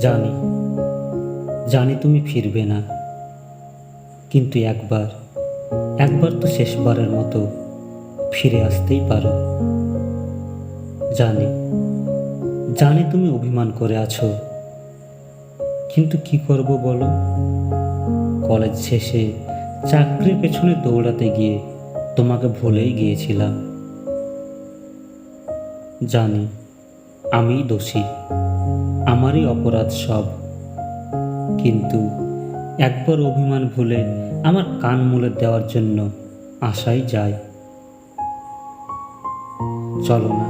জানি। জানি তুমি ফিরবে না। কিন্তু একবার একবার তো শেষবারের মতো ফিরে আসতেই পারো। জানি জানি তুমি অভিমান করে আছো। কিন্তু কি করব বলো? কলেজ শেষে চাকরির পেছনে দৌড়াতে গিয়ে তোমাকে ভুলেই গিয়েছিলাম। জানি, আমিই দোষী। আমারই অপরাধ সব। কিন্তু একবার অভিমান ভুলে আমার কান মুলে দেওয়ার জন্য আশাই যায়। চলো না,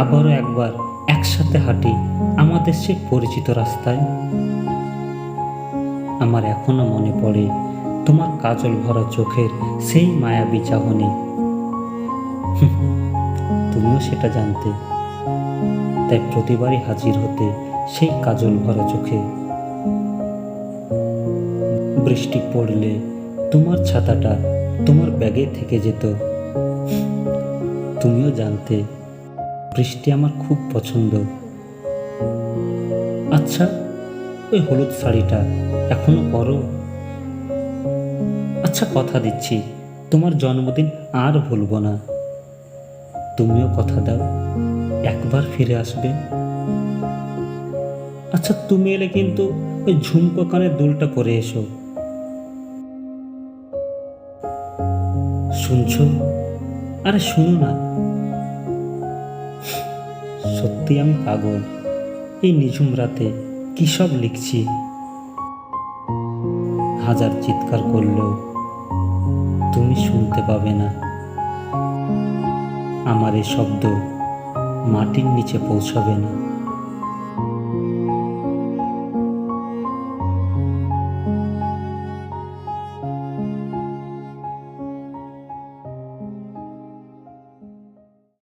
আবারও একবার একসাথে হাঁটি আমাদের সেই পরিচিত রাস্তায়। আমার এখনও মনে পড়ে তোমার কাজল ভরা চোখের সেই মায়াবী চাহনি। তুমিও সেটা জানতে, তাই প্রতিবারই হাজির হতে সেই কাজল ভরা চোখে। বৃষ্টি পড়লে তোমার ছাতাটা তোমার ব্যাগে থেকে যেত। তুমিও জানতে, বৃষ্টি আমার খুব পছন্দ। আচ্ছা ওই হলুদ শাড়িটা এখনও পরো। আচ্ছা কথা দিচ্ছি, তোমার জন্মদিন আর ভুলব না। তুমিও কথা দাও, একবার ফিরে আসবে। আচ্ছা তুমি এলে কিন্তু ওই ঝুমকো কানের দুলটা পরে এসো। শুনছো? আরে শুনো না। সত্যি আমি পাগল। এই নিঝুম রাতে কি সব লিখছি? হাজার চিৎকার করলেও তুমি শুনতে পাবে না। আমার এই শব্দ মাটির নিচে পৌঁছাবে না।